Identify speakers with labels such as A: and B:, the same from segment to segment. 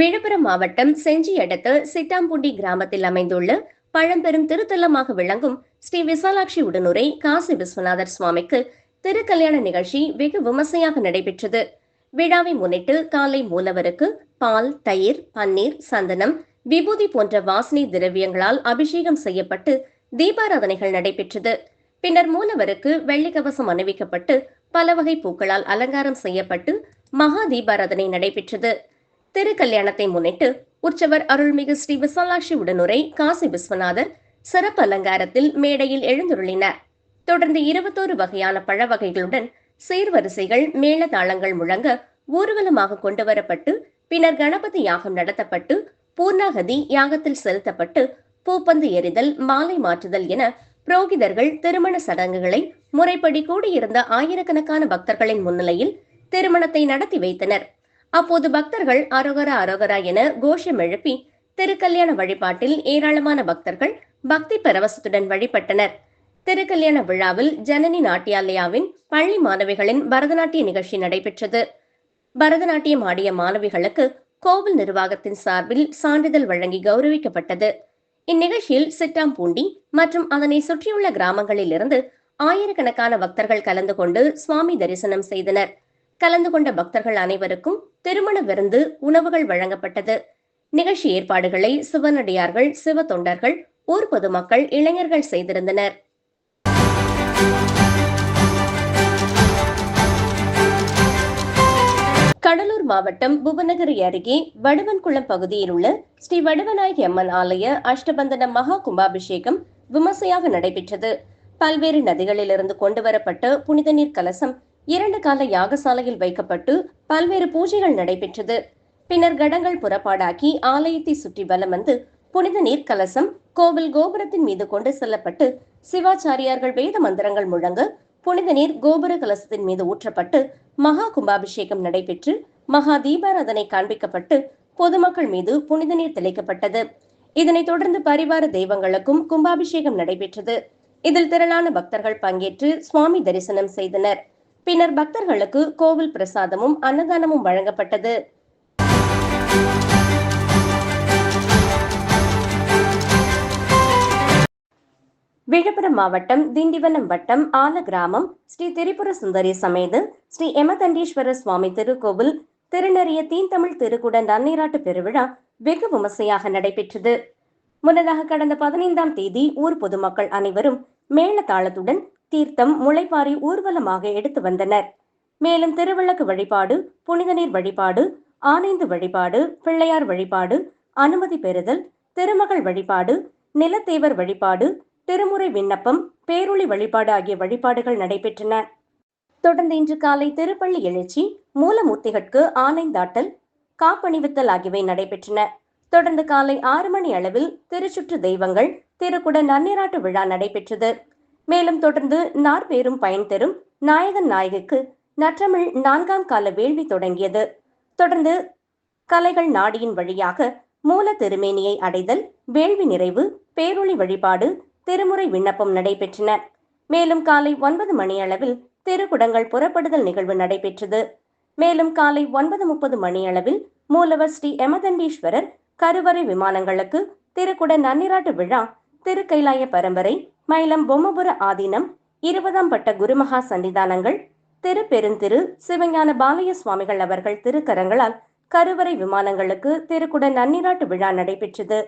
A: விழுப்புரம் மாவட்டம் செஞ்சி அடுத்த சிட்டாம்புண்டி கிராமத்தில் அமைந்துள்ள பழம்பெரும் திருத்தலமாக விளங்கும் ஸ்ரீ விசாலாட்சி உடனுரை காசி விஸ்வநாதர் சுவாமிக்கு திருக்கல்யாண நிகழ்ச்சி வெகு விமர்சையாக நடைபெற்றது. விழாவை முன்னிட்டு காலை மூலவருக்கு பால் தயிர் பன்னீர் சந்தனம் விபூதி போன்ற வாசனை திரவியங்களால் அபிஷேகம் செய்யப்பட்டு தீபாராதனைகள் நடைபெற்றது. பின்னர் மூலவருக்கு வெள்ளி கவசம் அணிவிக்கப்பட்டு பல வகை பூக்களால் அலங்காரம் செய்யப்பட்டு மகா தீபாராதனை நடைபெற்றது. திருக்கல்யாணத்தை முன்னிட்டு உற்சவர் அருள்மிகு ஸ்ரீ விசாலாட்சி உடனுரை காசி விஸ்வநாதர் சிறப்பு அலங்காரத்தில் மேடையில் எழுந்துருளினார். தொடர்ந்து இருபத்தோரு வகையான பழ வகைகளுடன் சீர்வரிசைகள் மேளதாளங்கள் முழங்க ஊர்வலமாக கொண்டு வரப்பட்டு பின்னர் கணபதி யாகம் நடத்தப்பட்டு பூர்ணாகதி யாகத்தில் செலுத்தப்பட்டு பூப்பந்து எறிதல் மாலை மாற்றுதல் என புரோகிதர்கள் திருமண சடங்குகளை முறைப்படி கூடியிருந்த ஆயிரக்கணக்கான பக்தர்களின் முன்னிலையில் திருமணத்தை நடத்தி வைத்தனர். அப்போது பக்தர்கள் அரோகரா அரோகரா என கோஷம் எழுப்பி திருக்கல்யாண வழிபாட்டில் ஏராளமான பக்தர்கள் பக்தி பரவசத்துடன் வழிபட்டனர். திருக்கல்யாண விழாவில் ஜனனி நாட்டியாலயாவின் பள்ளி மாணவிகளின் பரதநாட்டிய நிகழ்ச்சி நடைபெற்றது. பரதநாட்டியம் ஆடிய மாணவிகளுக்கு கோவில் நிர்வாகத்தின் சார்பில் சான்றிதழ் வழங்கி கௌரவிக்கப்பட்டது. இந்நிகழ்ச்சியில் சிட்டாம்பூண்டி மற்றும் அதனை சுற்றியுள்ள கிராமங்களில் இருந்து ஆயிரக்கணக்கான பக்தர்கள் கலந்து கொண்டு சுவாமி தரிசனம் செய்தனர். கலந்து கொண்ட பக்தர்கள் அனைவருக்கும் திருமண விருந்து உணவுகள் வழங்கப்பட்டது. நிகழ்ச்சி ஏற்பாடுகளை சிவனடியார்கள் சிவ தொண்டர்கள் ஊர் பொதுமக்கள் இளைஞர்கள் செய்திருந்தனர். கடலூர் மாவட்டம் புவனகிரி அருகே வடுவன்குளம் பகுதியில் உள்ள ஸ்ரீ வடுவநாயகி அம்மன் ஆலய அஷ்டபந்தன மகா கும்பாபிஷேகம் விமர்சையாக நடைபெற்றது. பல்வேறு நதிகளிலிருந்து கொண்டுவரப்பட்ட புனித நீர் கலசம் இரண்டு கால யாகசாலையில் வைக்கப்பட்டு பல்வேறு பூஜைகள் நடைபெற்றது. பின்னர் கடங்கள் புறப்பாடாக்கி ஆலயத்தை சுற்றி வலம் வந்து புனித நீர் கலசம் கோவில் கோபுரத்தின் மீது கொண்டு செல்லப்பட்டு சிவாச்சாரியார்கள் வேத மந்திரங்கள் முழங்க புனித நீர் கோபுர கலசத்தின் மீது ஊற்றப்பட்டு மகா கும்பாபிஷேகம் நடைபெற்று மகா தீபாராதனை காண்பிக்கப்பட்டு பொதுமக்கள் மீது புனித நீர் தெளிக்கப்பட்டது. இதனைத் தொடர்ந்து பரிவார தெய்வங்களுக்கும் கும்பாபிஷேகம் நடைபெற்றது. இதில் திரளான பக்தர்கள் பங்கேற்று சுவாமி தரிசனம் செய்தனர். பின்னர் பக்தர்களுக்கு கோவில் பிரசாதமும் அன்னதானமும் வழங்கப்பட்டது. விழுப்புரம் மாவட்டம் திண்டிவனம் வட்டம் ஆல கிராமம் ஸ்ரீ திரிபுர சுந்தரி சமேத ஸ்ரீ எமதண்டீஸ்வரர் சுவாமி திருக்கோவில் திருநறிய தீந்தமிழ் திருக்குட நன்னீராட்டு பெருவிழா வெகு விமர்சையாக நடைபெற்றது. முன்னதாக கடந்த பதினைந்தாம் தேதி ஊர் பொதுமக்கள் அனைவரும் மேளதாளத்துடன் தீர்த்தம் முளைப்பாரி ஊர்வலமாக எடுத்து வந்தனர். மேலும் திருவிளக்கு வழிபாடு புனித நீர் வழிபாடு ஆனைந்து வழிபாடு பிள்ளையார் வழிபாடு அனுமதி பெறுதல் திருமகள் வழிபாடு நிலத்தேவர் வழிபாடு திருமுறை விண்ணப்பம் பேரொளி வழிபாடு ஆகிய வழிபாடுகள் நடைபெற்றன. தொடர்ந்து இன்று காலை திருப்பள்ளி எழுச்சி மூலமூர்த்திகட்கு ஆனைந்தாட்டல் காப்பணிவித்தல் ஆகியவை நடைபெற்றன. தொடர்ந்து காலை ஆறு மணி அளவில் திருச்சுற்று தெய்வங்கள் திருக்குட நன்னீராட்டு விழா நடைபெற்றது. மேலும் தொடர்ந்து நார்வேரும் பயன் தரும் நாயகன் நாயகிக்கு நற்றமிழ் நான்காம் கால வேள்வி தொடங்கியது. தொடர்ந்து கலைகள் நாடியின் வழியாக மூல திருமேனியை அடைதல் வேள்வி நிறைவு பேரொளி வழிபாடு திருமுறை விண்ணப்பம் நடைபெற்றன. மேலும் காலை ஒன்பது மணியளவில் திருக்குடங்கள் புறப்படுதல் நிகழ்வு நடைபெற்றது. மேலும் காலை ஒன்பது முப்பது மணியளவில் மூலவர் ஸ்ரீ எமதண்டீஸ்வரர் கருவறை விமானங்களுக்கு திருக்குட நன்னிராட்டு விழா திருக்கைலாய பரம்பரை மயிலம் பொம்மபுர ஆதீனம் இருபதாம் பட்ட குருமகா சன்னிதானங்கள் திருப்பெருந்திரு சிவஞான பாலய சுவாமிகள் அவர்கள் திருக்கரங்களால் கருவறை விமானங்களுக்கு திருக்குட நன்னிராட்டு விழா நடைபெற்றது.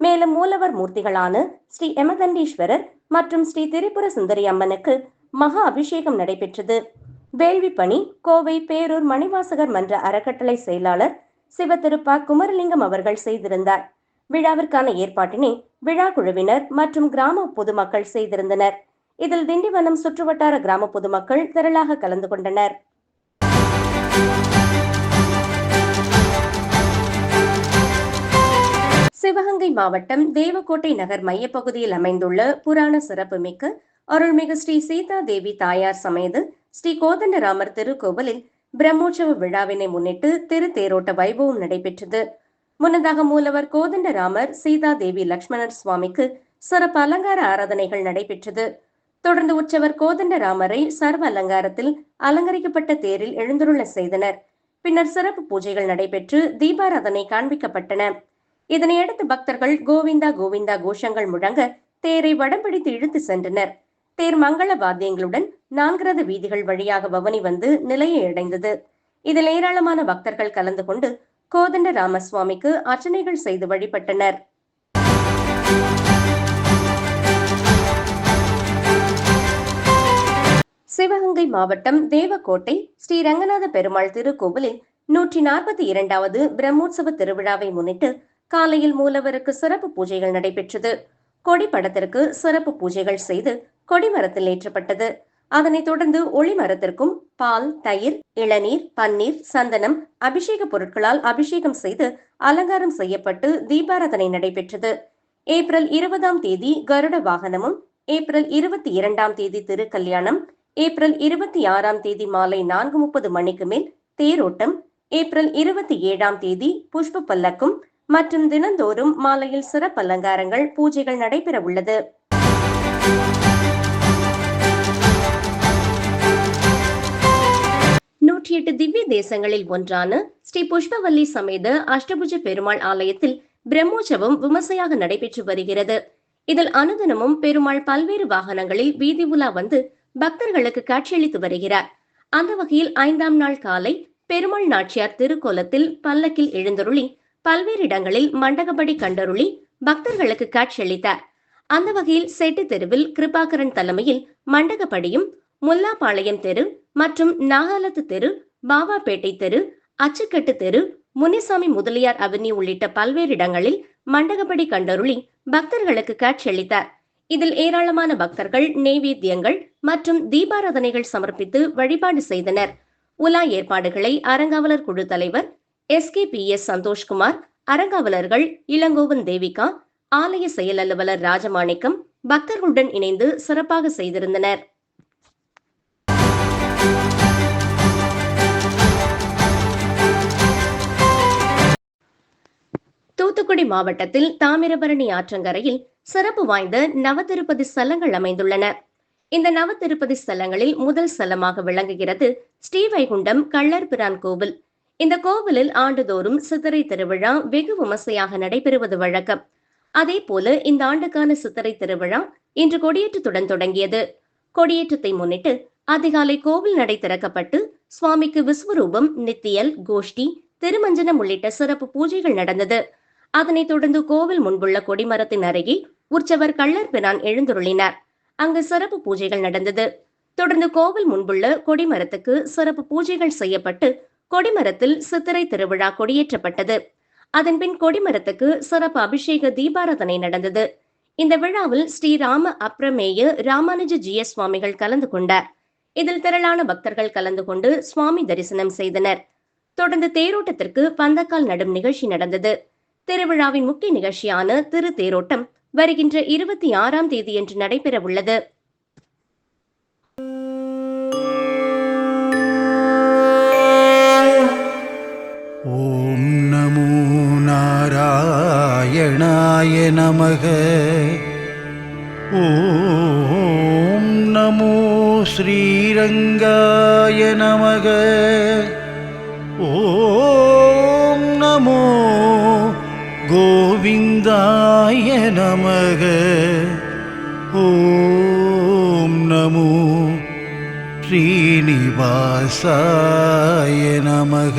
A: மேலும் மூலவர் மூர்த்திகளான ஸ்ரீ எமதண்டீஸ்வரர் மற்றும் ஸ்ரீ திரிபுர சுந்தரி அம்மனுக்கு மகா அபிஷேகம் நடைபெற்றது. வேள்வி பணி கோவை பேரூர் மணிவாசகர் மன்ற அறக்கட்டளை செயலாளர் சிவதிருப்பா குமரலிங்கம் அவர்கள் செய்திருந்தார். விழாவிற்கான ஏற்பாட்டினை விழா குழுவினர் மற்றும் கிராம பொதுமக்கள் செய்திருந்தனர். இதில் திண்டிவனம் சுற்றுவட்டார கிராம பொதுமக்கள் திரளாக கலந்து கொண்டனர். சிவகங்கை மாவட்டம் தேவக்கோட்டை நகர் மையப்பகுதியில் அமைந்துள்ள புராண சிறப்புமிக்க அருள்மிகு ஸ்ரீ சீதா தேவி தாயார் சமேத ஸ்ரீ கோதண்டராமர் திருக்கோவிலில் பிரம்மோற்சவ விழாவினை முன்னிட்டு திரு தேரோட்ட வைபவம் நடைபெற்றது. முன்னதாக மூலவர் கோதண்டராமர் சீதா தேவி லக்ஷ்மணர் சுவாமிக்கு சிறப்பு அலங்கார ஆராதனைகள் நடைபெற்றது. தொடர்ந்து உற்சவர் கோதண்டராமரை சர்வ அலங்காரத்தில் அலங்கரிக்கப்பட்ட தேரில் எழுந்துருள செய்தனர். பின்னர் சிறப்பு பூஜைகள் நடைபெற்று தீபாராதனை காண்பிக்கப்பட்டன. இதனையடுத்து பக்தர்கள் கோவிந்தா கோவிந்தா கோஷங்கள் முழங்க தேரை வடம் பிடித்து இழுத்து சென்றனர். தேர் மங்கள வாத்தியங்களுடன் நான்கிறது வீதிகள் வழியாக பவனி வந்து நிலையை அடைந்தது. இதில் ஏராளமான பக்தர்கள் கலந்து கொண்டு கோதண்ட ராமசுவாமிக்கு அர்ச்சனைகள் செய்து வழிபட்டனர். சிவகங்கை மாவட்டம் தேவக்கோட்டை ஸ்ரீ ரங்கநாத பெருமாள் திருக்கோவிலில் நூற்றி நாற்பத்தி இரண்டாவது பிரம்மோற்சவ திருவிழாவை முன்னிட்டு காலையில் மூலவருக்கு சிறப்பு பூஜைகள் நடைபெற்றது. கொடிப்படத்திற்கு சிறப்பு பூஜைகள் செய்து கொடிமரத்தில் ஏற்றப்பட்டது. அதனைத் தொடர்ந்து ஒளிமரத்திற்கும் பால் தயிர் இளநீர் பன்னீர் சந்தனம் அபிஷேக பொருட்களால் அபிஷேகம் செய்து அலங்காரம் செய்யப்பட்டு தீபாராதனை நடைபெற்றது. ஏப்ரல் இருபதாம் தேதி கருட வாகனமும் ஏப்ரல் இருபத்தி இரண்டாம் தேதி திருக்கல்யாணம் ஏப்ரல் இருபத்தி ஆறாம் தேதி மாலை நான்கு முப்பது மணிக்கு மேல் தேரோட்டம் ஏப்ரல் இருபத்தி ஏழாம் தேதி புஷ்ப பல்லக்கும் மற்றும் தினந்தோறும் மாலையில் சிறப்பு அலங்காரங்கள் பூஜைகள் நடைபெற உள்ளது தொன்னூற்றி எட்டு திவ்ய தேசங்களில் ஒன்றான ஸ்ரீ புஷ்பவல்லி சமேத அஷ்டபுஜ பெருமாள் ஆலயத்தில் பிரம்மோற்சவம் விமர்சையாக நடைபெற்று வருகிறது. இதில் அனுதினமும் பெருமாள் பல்வேறு வாகனங்களில் வீதி உலா வந்து பக்தர்களுக்கு காட்சியளித்து வருகிறார். அந்த வகையில் ஐந்தாம் நாள் காலை பெருமாள் நாச்சியார் திருக்கோலத்தில் பல்லக்கில் எழுந்தருளி பல்வேறு இடங்களில் மண்டகப்படி கண்டருளி பக்தர்களுக்கு காட்சியளித்தார். அந்த வகையில் செட்டு தெருவில் கிருபாகரன் தலைமையில் மண்டகப்படியும் முல்லாபாளையம் தெரு மற்றும் நாகாலத்து தெரு பாவாப்பேட்டை தெரு அச்சுக்கட்டு தெரு முனிசாமி முதலியார் அவென்யூ உள்ளிட்ட பல்வேறு இடங்களில் மண்டகப்படி கண்டருளி பக்தர்களுக்கு காட்சியளித்தார் இதில் ஏராளமான பக்தர்கள் நெய்வேத்தியங்கள் மற்றும் தீபாராதனைகள் சமர்ப்பித்து வழிபாடு செய்தனர். உலா ஏற்பாடுகளை அறங்காவலர் குழு தலைவர் S K P S Santhoshkumar அறங்காவலர்கள் Ilangovan Devika ஆலய செயல் அலுவலர் ராஜமாணிக்கம் பக்தர்களுடன் இணைந்து சிறப்பாக செய்திருந்தனர். தூத்துக்குடி மாவட்டத்தில் தாமிரபரணி ஆற்றங்கரையில் சிறப்பு வாய்ந்த நவதிருப்பதி ஸ்தலங்கள் அமைந்துள்ளன. இந்த நவதிருப்பதி ஸ்தலங்களில் முதல் ஸ்தலமாக விளங்குகிறது ஸ்ரீவைகுண்டம் கள்ளர்பிரான் கோவில். இந்த கோவிலில் ஆண்டுதோறும் சித்திரை திருவிழா வெகு விமர்சையாக நடைபெறுவது வழக்கம். அதே போல இந்த ஆண்டுக்கான சித்திரை திருவிழா இன்று கொடியேற்றத்துடன் தொடங்கியது. கொடியேற்றத்தை முன்னிட்டு அதிகாலை கோவில் நடை திறக்கப்பட்டு சுவாமிக்கு விஸ்வரூபம் நித்தியல் கோஷ்டி திருமஞ்சனம் உள்ளிட்ட சிறப்பு பூஜைகள் நடந்தது. அதனைத் தொடர்ந்து கோவில் முன்புள்ள கொடிமரத்தின் அருகே உற்சவர் கள்ளர் பிரான் எழுந்துருளினார். அங்கு சிறப்பு பூஜைகள் நடந்தது. தொடர்ந்து கோவில் முன்புள்ள கொடிமரத்துக்கு சிறப்பு பூஜைகள் செய்யப்பட்டு கொடிமரத்தில் சித்திரை திருவிழா கொடியேற்றப்பட்டது. அதன்பின் கொடிமரத்துக்கு சிறப்பு அபிஷேக தீபாராதனை நடந்தது. இந்த விழாவில் ஸ்ரீராம அப்ரமேய ராமானுஜ ஜிய சுவாமிகள் கலந்து கொண்டார். இதில் திரளான பக்தர்கள் கலந்து கொண்டு சுவாமி தரிசனம் செய்தனர். தொடர்ந்து தேரோட்டத்திற்கு பந்தக்கால் நடும் நிகழ்ச்சி நடந்தது. திருவிழாவின் முக்கிய நிகழ்ச்சியான திரு தேரோட்டம் வருகின்ற இருபத்தி ஆறாம் தேதியன்று நடைபெற உள்ளது
B: ஓம் நமோ நாராயணாய நமக. ஓம் நமோ ஸ்ரீரங்காய நமக. நமக. ஓம் நமோ ஸ்ரீனிவாசாய நமக.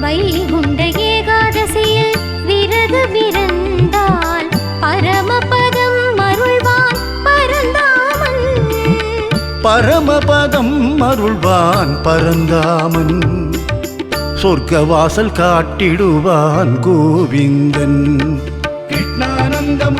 C: வைகுண்ட ஏகாதசியில் விரதமிருந்தால் பரமபதம் அருள்வான் பரந்தாமன்.
B: பரமபதம் அருள்வான் பரந்தாமன். சொர்க்கவாசல் காட்டிடுவான் கோவிந்தன். கிருஷ்ணானந்த